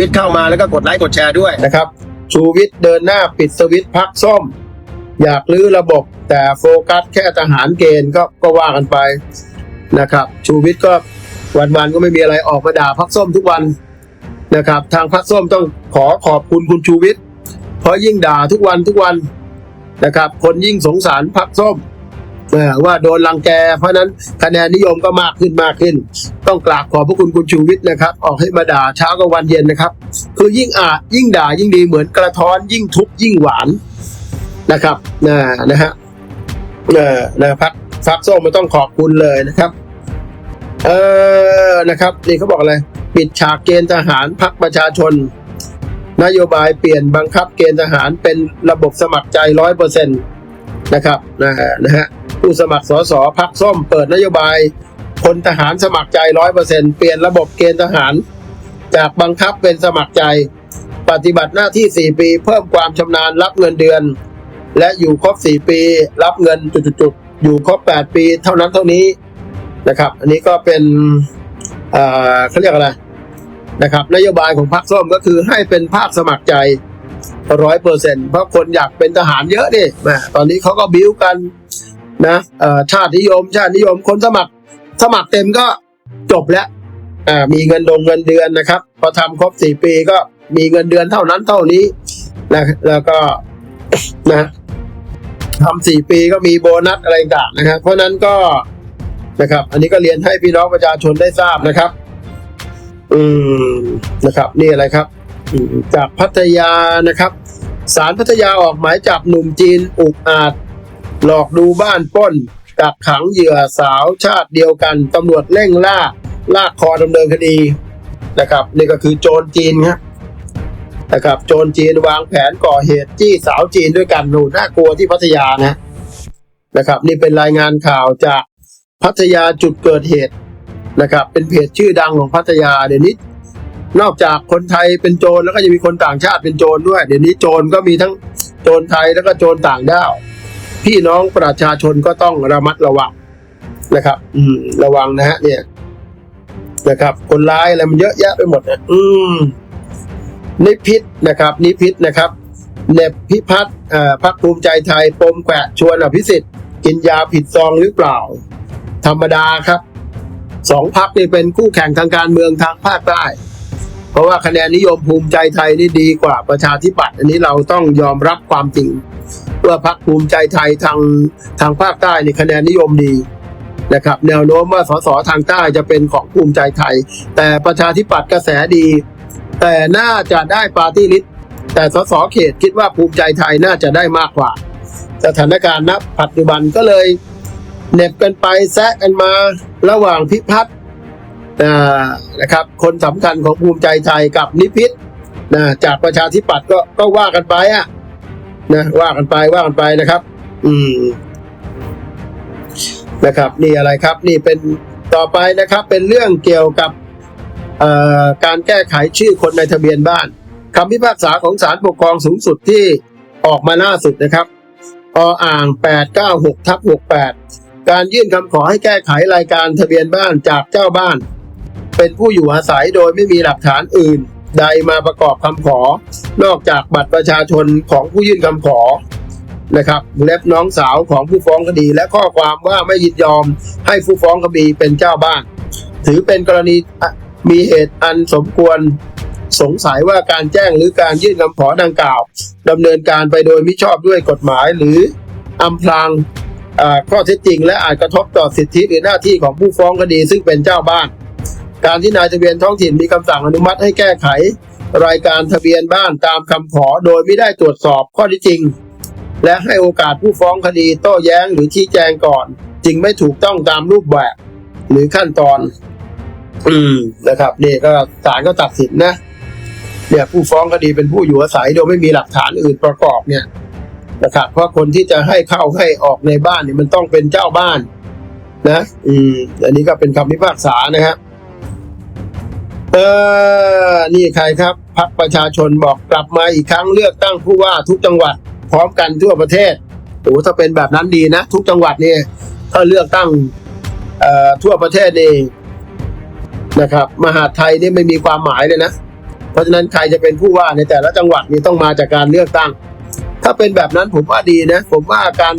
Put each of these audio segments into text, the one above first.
วิตเข้ามาแล้วก็กดไลค์กดแชร์ด้วยนะครับ ชูวิทย์เดินหน้าปิดสวิตพักส้ม อยากลื้อระบบแต่โฟกัสแค่ทหารเกณฑ์ก็ก็ว่ากันไปนะครับ ชูวิทย์ก็วันๆก็ไม่มีอะไรออกมาด่าพักส้มทุกวันนะครับ ทางพักส้มต้องขอขอบคุณคุณชูวิทย์เพราะยิ่งด่าทุกวันทุกวันนะครับ คนยิ่งสงสารพักส้มว่าโดนรังแก เพราะนั้นคะแนนนิยมก็มากขึ้นมากขึ้น ต้องกราบขอบพระคุณคุณชูวิทย์นะครับ ออกให้มาด่าเช้ากับวันเย็นนะครับ คือยิ่งอ่ายิ่งด่ายิ่งดีเหมือนกระท้อนยิ่งทุบยิ่งหวานนะครับนะนะฮะเออนะพักพักส้มมันต้องขอบคุณเลยนะครับ เออนะครับ นี่เขาบอกอะไรปิดฉากเกณฑ์ทหารพักประชาชน นโยบายเปลี่ยนบังคับเกณฑ์ทหารเป็นระบบสมัครใจร้อยเปอร์เซ็นต์นะครับนะฮะนะฮะผู้สมัครสสพักส้มเปิดนโยบาย พลทหารสมัครใจร้อยเปอร์เซ็นต์เปลี่ยนระบบเกณฑ์ทหาร จากบังคับเป็นสมัครใจ ปฏิบัติหน้าที่ 4 ปี เพิ่มความชำนาญรับเงินเดือน และอยู่ครบ 4 ปี รับเงินจุดๆอยู่ครบ 8 ปี เท่านั้นเท่านี้นะครับ อันนี้ก็เป็นเขาเรียกอะไรนะครับนโยบายของพรรคส้มก็คือให้เป็นภาคสมัครใจร้อยเปอร์เซ็นเพราะคนอยากเป็นทหารเยอะดิตอนนี้เขาก็บิ้วกันนะชาตินิยม ชาตินิยมคนสมัคร สมัครเต็มก็จบแล้วอ่ามีเงินดงเงินเดือนนะครับ พอทำครบสี่ปีก็มีเงินเดือนเท่านั้นเท่านี้นะแล้วก็นะทำสี่ปีก็มีโบนัสอะไรต่างนะครับ เพราะนั้นก็นะครับ อันนี้ก็เรียนให้พี่น้องประชาชนได้ทราบนะครับ อืมนะครับ นี่อะไรครับอืมจากพัทยานะครับศาลพัทยาออกหมายจับหนุ่มจีนอุกอาจ หลอกดูบ้านป้น กักขังเหยื่อสาวชาติเดียวกันตำรวจเร่งล่าลากคอดำเนินคดีนะครับนี่ก็คือโจรจีนครับนะครับโจรจีนวางแผนก่อเหตุจี้สาวจีนด้วยกันหนูน่ากลัวที่พัทยานะนะครับ นี่เป็นรายงานข่าวจากพัทยาจุดเกิดเหตุนะครับ เป็นเพจชื่อดังของพัทยาเดี๋ยวนี้นอกจากคนไทยเป็นโจรแล้วก็ยังมีคนต่างชาติเป็นโจรด้วย เดี๋ยวนี้โจรก็มีทั้งโจรไทยแล้วก็โจรต่างด้าว พี่น้องประชาชนก็ต้องระมัดระวังนะครับ อืม ระวังนะฮะเนี่ย นะครับ คนร้ายอะไรมันเยอะแยะไปหมดนะอืมนิพิษนะครับ นิพิษนะครับเนบพิพัฒน์อ่าพักภูมิใจไทยปมแขวะชวนอภิสิทธิ์กินยาผิดซองหรือเปล่า ธรรมดาครับสองพักนี่เป็นคู่แข่งทางการเมืองทางภาคใต้ เพราะว่าคะแนนนิยมภูมิใจไทยนี่ดีกว่าประชาธิปัตย์อันนี้เราต้องยอมรับความจริง ว่าพรรคภูมิใจไทยทางทางภาคใต้นี่คะแนนนิยมดีนะครับ แนวโน้มว่าสสทางใต้จะเป็นของภูมิใจไทย แต่ประชาธิปัตย์กระแสดี แต่น่าจะได้ปาร์ตี้ลิสต์แต่สสเขตคิดว่าภูมิใจไทยน่าจะได้มากกว่า สถานการณ์ณปัจจุบันก็เลยเหน็บกันไปแซะกันมาระหว่างพิพัฒน์นะครับ คนสำคัญของภูมิใจไทยกับนิพิษนะจากประชาธิปัตย์ก็ก็ว่ากันไปอะ นะว่ากันไปว่ากันไปนะครับ อืม นะครับ นี่อะไรครับ นี่เป็นต่อไปนะครับ เป็นเรื่องเกี่ยวกับการแก้ไขชื่อคนในทะเบียนบ้านคำพิพากษาของศาลปกครองสูงสุดที่ออกมาล่าสุดนะครับออ่าง 896ทับ68 การยื่นคำขอให้แก้ไขรายการทะเบียนบ้านจากเจ้าบ้าน เป็นผู้อยู่อาศัยโดยไม่มีหลักฐานอื่น ใดมาประกอบคำขอ นอกจากบัตรประชาชนของผู้ยื่นคำขอนะครับเล็บน้องสาวของผู้ฟ้องคดี และข้อความว่าไม่ยินยอมให้ผู้ฟ้องคดีเป็นเจ้าบ้าน ถือเป็นกรณีมีเหตุอันสมควรสงสัยว่าการแจ้งหรือการยื่นคำขอดังกล่าวดำเนินการไปโดยมิชอบด้วยกฎหมายหรืออำพรางข้อเท็จจริง และอาจกระทบต่อสิทธิหรือหน้าที่ของผู้ฟ้องคดีซึ่งเป็นเจ้าบ้าน การที่นายทะเบียนท้องถิ่นมีคำสั่งอนุมัติให้แก้ไข รายการทะเบียนบ้านตามคำขอโดยไม่ได้ตรวจสอบข้อท็จจริง และให้โอกาสผู้ฟ้องคดีโต้แย้งหรือชี้แจงก่อน จึงไม่ถูกต้องตามรูปแบบ หรือขั้นตอน อืมนะครับนี่ก็ศาลก็ตัดสินนะเนี่ยผู้ฟ้องคดีเป็นผู้อยู่อาศัยโดยไม่มีหลักฐานอื่นประกอบเนี่ยนะครับเพราะคนที่จะให้เข้าให้ออกในบ้านเนี่ยมันต้องเป็นเจ้าบ้าน นะ อืม อันนี้ก็เป็นคำพิพากษานะครับ เออ นี่ใครครับพักประชาชนบอกกลับมาอีกครั้งเลือกตั้งผู้ว่าทุกจังหวัด พร้อมกันทั่วประเทศโอ้ถ้าเป็นแบบนั้นดีนะ ทุกจังหวัดนี่ถ้าเลือกตั้งเอ่อทั่วประเทศนี่นะครับ มหาไทยนี่ไม่มีความหมายเลยนะ เพราะฉะนั้นใครจะเป็นผู้ว่าในแต่ละจังหวัดนี่ต้องมาจากการเลือกตั้ง ถ้าเป็นแบบนั้นผมว่าดีนะ ผมว่าการ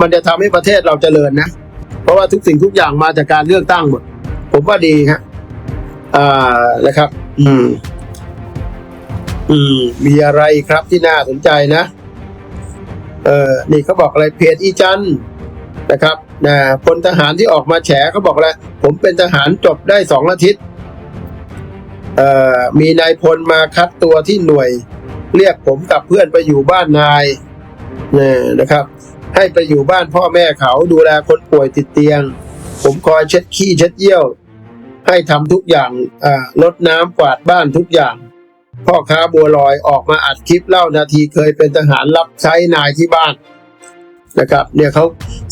มันจะทำให้ประเทศเราเจริญนะ เพราะว่าทุกสิ่งทุกอย่างมาจากการเลือกตั้งหมด ผมว่าดีครับ อ่านะครับ อืม อืม มีอะไรครับที่น่าสนใจนะ เออนี่เขาบอกอะไรเพจอีจันนะครับนะพลทหารที่ออกมาแฉเขาบอกแล้วผมเป็นทหารจบได้สองอาทิตย์เอ่อมีนายพลมาคัดตัวที่หน่วย เรียกผมกับเพื่อนไปอยู่บ้านนายนี่นะครับ ให้ไปอยู่บ้านพ่อแม่เขาดูแลคนป่วยติดเตียง ผมคอยเช็ดขี้เช็ดเยี่ยว ให้ทำทุกอย่างลดน้ำกวาดบ้านทุกอย่าง พ่อค้าบัวลอยออกมาอัดคลิปเล่านาทีเคยเป็นทหารรับใช้นายที่บ้านนะครับเนี่ยเขา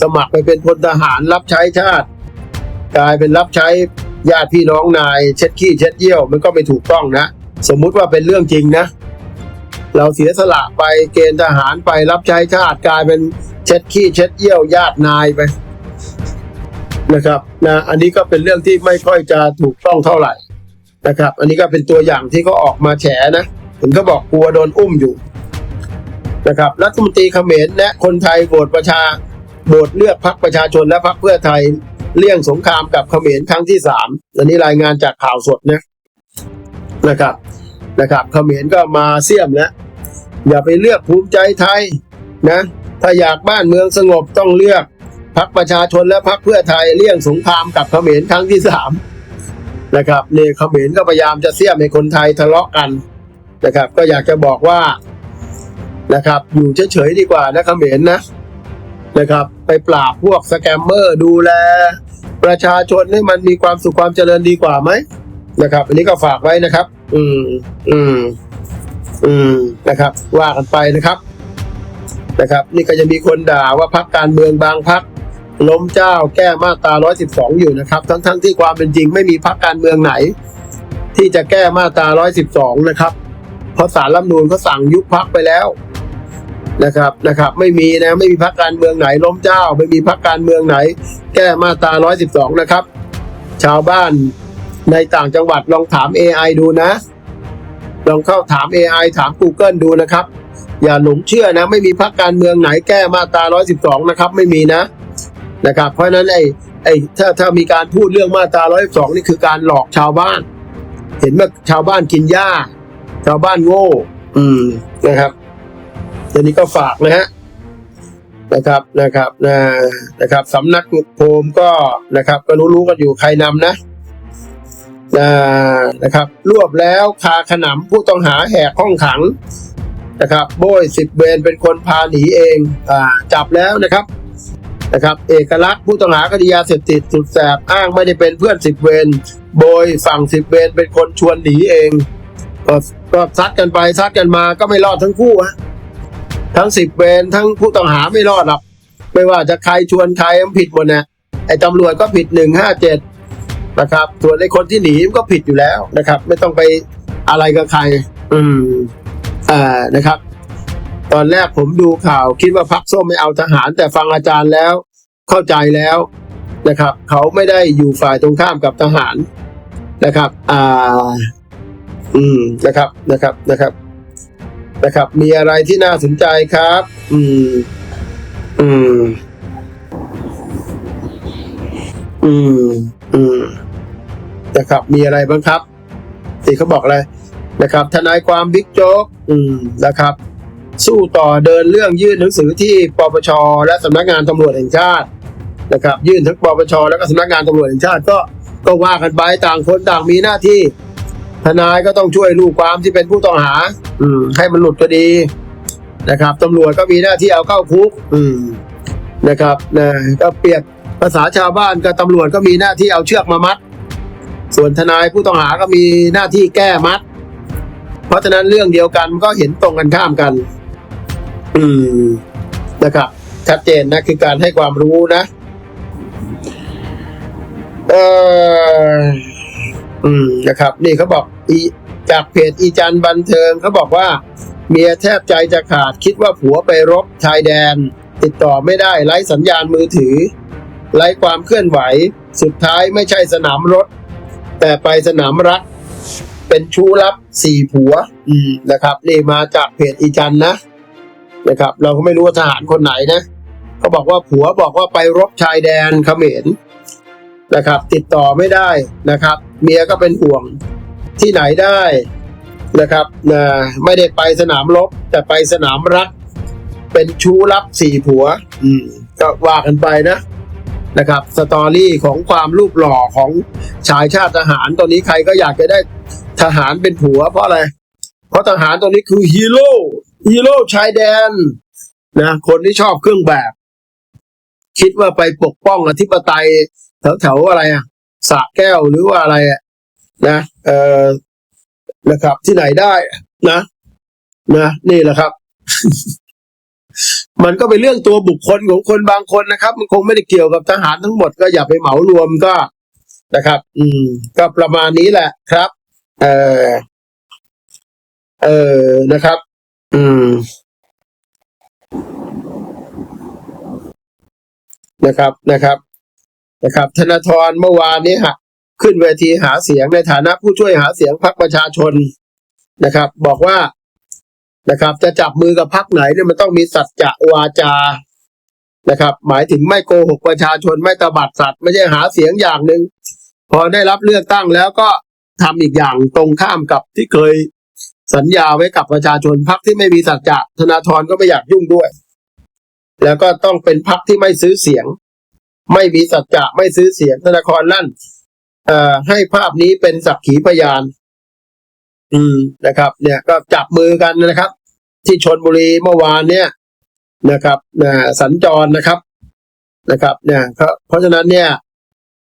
สมัครไปเป็นพลทหารรับใช้ชาติ กลายเป็นรับใช้ญาติพี่น้องนายเช็ดขี้เช็ดเยี่ยวมันก็ไม่ถูกต้องนะ สมมุติว่าเป็นเรื่องจริงนะ เราเสียสละไปเกณฑ์ทหารไปรับใช้ชาติกลายเป็นเช็ดขี้เช็ดเยี่ยวญาตินายไป นะครับนะอันนี้ก็เป็นเรื่องที่ไม่ค่อยจะถูกต้องเท่าไหร่นะครับ อันนี้ก็เป็นตัวอย่างที่เขาออกมาแฉนะถึงเขาบอกกลัวโดนอุ้มอยู่นะครับรัฐมนตรีเขมรและคนไทยโหวตประชาโหวตเลือกพรรคประชาชนและพรรคเพื่อไทยเลี่ยงสงครามกับเขมรครั้งที่สามอันนี้รายงานจากข่าวสดนะนะครับนะครับเขมรก็มาเสี่ยมแล้วอย่าไปเลือกภูมิใจไทยนะ ถ้าอยากบ้านเมืองสงบต้องเลือก พรรคประชาชนและพรรคเพื่อไทยเลี่ยงสงครามกับเขมรครั้งที่สามนะครับเนี่ยเขมรก็พยายามจะเสี่ยมให้คนไทยทะเลาะกันนะครับ ก็อยากจะบอกว่านะครับ อยู่เฉยๆดีกว่านะเขมรนะนะครับ ไปปราบพวกสแกมเมอร์ดูแล ประชาชนให้มันมีความสุขความเจริญดีกว่าไหมนะครับ อันนี้ก็ฝากไว้นะครับ อืม อืม อืมนะครับ ว่ากันไปนะครับนะครับ นี่ก็จะมีคนด่าว่าพักการเมืองบางพัก ล้มเจ้าแก้มาตรา 112 อยู่นะครับ ทั้งๆทที่ความเป็นจริงไม่มีพรรคการเมืองไหน ที่จะแก้มาตรา 112 นะครับ เพราะสารรัฐมนูญเขาสั่งยุบพรรคไปแล้วนะครับนะครับ ไม่มีนะไม่มีพรรคการเมืองไหน ล้มเจ้า ไม่มีพรรคการเมืองไหน แก้มาตรา 112 นะครับ ชาวบ้านในต่างจังหวัดลองถาม AI ดูนะ ลองเข้าถาม AI ถาม Google ดูนะครับ อย่าหลงเชื่อนะ ไม่มีพรรคการเมืองไหนแก้มาตรา 112 นะครับ ไม่มีนะ นะครับ เพราะฉะนั้นไอ้ไอ้ถ้าถ้ามีการพูดเรื่องมาตรา112นี่คือการหลอกชาวบ้าน เห็นว่าชาวบ้านกินหญ้า ชาวบ้านโง่ อืมนะครับทีนี้ก็ฝากนะฮะนะครับนะครับนะนะครับสำนักโพมก็นะครับ ก็รู้ๆกันอยู่ใครนำนะนะนะครับ รวบแล้วคาขนำผู้ต้องหาแหกห้องขังนะครับ โบยสิบเวรเป็นคนพาหนีเองอ่าจับแล้วนะครับ นะครับเอกลักษณ์ผู้ต้องหาคดียาเสพติดสุดแสบอ้างไม่ได้เป็นเพื่อนสิบเวรโบยฝั่งสิบเวรเป็นคนชวนหนีเองก็ก็ซัดกันไปซัดกันมาก็ไม่รอดทั้งคู่ฮะทั้งสิบเวรทั้งผู้ต้องหาไม่รอดหรอกไม่ว่าจะใครชวนใครมันผิดหมดนะไอ้ตำรวจก็ผิดหนึ่งห้าเจ็ดนะครับส่วนไอ้คนที่หนีมันก็ผิดอยู่แล้วนะครับ ไม่ต้องไปอะไรกับใคร อืมอ่านะครับ ตอนแรกผมดูข่าวคิดว่าพักส้มไม่เอาทหาร แต่ฟังอาจารย์แล้วเข้าใจแล้วนะครับ เขาไม่ได้อยู่ฝ่ายตรงข้ามกับทหารนะครับ อ่า อืมนะครับนะครับนะครับ นะครับ มีอะไรที่น่าสนใจครับ อืม อืม อืม อืมนะครับ มีอะไรบ้างครับที่เขาบอกอะไรนะครับ ทนายความบิ๊กโจ๊กอืมนะครับ สู้ต่อเดินเรื่องยื่นหนังสือที่ปปชและสำนักงานตำรวจแห่งชาตินะครับ ยื่นทั้งปปชและก็สำนักงานตำรวจแห่งชาติก็ก็ว่ากันไปต่างคนต่างมีหน้าที่ ทนายก็ต้องช่วยลูกความที่เป็นผู้ต้องหา อืม ให้มันหลุดคดีนะครับตำรวจก็มีหน้าที่เอาเข้าคุก อืมนะครับนะก็เปรียบภาษาชาวบ้านก็ตำรวจก็มีหน้าที่เอาเชือกมามัด ส่วนทนายผู้ต้องหาก็มีหน้าที่แก้มัด เพราะฉะนั้นเรื่องเดียวกันมันก็เห็นตรงกันข้ามกัน อืมนะครับ ชัดเจนนะคือการให้ความรู้นะ เอออืมนะครับ นี่เขาบอกอีจากเพจอีจันบันเทิงเขาบอกว่า เมียแทบใจจะขาดคิดว่าผัวไปรบชายแดน ติดต่อไม่ได้ไร้สัญญาณมือถือ ไร้ความเคลื่อนไหว สุดท้ายไม่ใช่สนามรถ แต่ไปสนามรัก เป็นชู้ลับสี่ผัว อืมนะครับ นี่มาจากเพจอีจันนะ นะครับ เราก็ไม่รู้ว่าทหารคนไหนนะเขาบอกว่าผัวบอกว่าไปรบชายแดนเขมรนะครับ ติดต่อไม่ได้นะครับ เมียก็เป็นห่วงที่ไหนได้นะครับนะไม่ได้ไปสนามรบแต่ไปสนามรัก เป็นชู้ลับสี่ผัว อืมก็ว่ากันไปนะนะครับสตอรี่ของความรูปหล่อของชายชาติทหารตอนนี้ใครก็อยากจะได้ทหารเป็นผัวเพราะอะไร เพราะทหารตอนนี้คือฮีโร่ ฮีโร่ชายแดนนะคนที่ชอบเครื่องแบบ คิดว่าไปปกป้องอธิปไตยแถวๆอะไรอะสะแก้วหรือว่าอะไรอะนะเออนะครับที่ไหนได้นะนะนี่แหละครับ มันก็เป็นเรื่องตัวบุคคลของคนบางคนนะครับ มันคงไม่ได้เกี่ยวกับทหารทั้งหมดก็อย่าไปเหมารวมก็นะครับ อืม ก็ประมาณนี้แหละครับ เออเออนะครับ อืม นะครับนะครับนะครับธนาธรเมื่อวานนี้ฮะขึ้นเวทีหาเสียงในฐานะผู้ช่วยหาเสียงพรรคประชาชนนะครับ บอกว่านะครับ จะจับมือกับพรรคไหนเนี่ยมันต้องมีสัจจะวาจานะครับ หมายถึงไม่โกหกประชาชนไม่ตบัดสัตว์ไม่ใช่หาเสียงอย่างหนึ่งพอได้รับเลือกตั้งแล้วก็ทำอีกอย่างตรงข้ามกับที่เคย สัญญาไว้กับประชาชนพรรคที่ไม่มีสัจจะธนาธรก็ไม่อยากยุ่งด้วย แล้วก็ต้องเป็นพรรคที่ไม่ซื้อเสียง ไม่มีสัจจะไม่ซื้อเสียงธนาครลั่นให้ภาพนี้เป็นสักขีพยาน อืมนะครับ เนี่ยก็จับมือกันนะครับ ที่ชนบุรีเมื่อวานเนี่ยนะครับนะสัญจรนะครับนะครับ เนี่ยเพราะฉะนั้นเนี่ย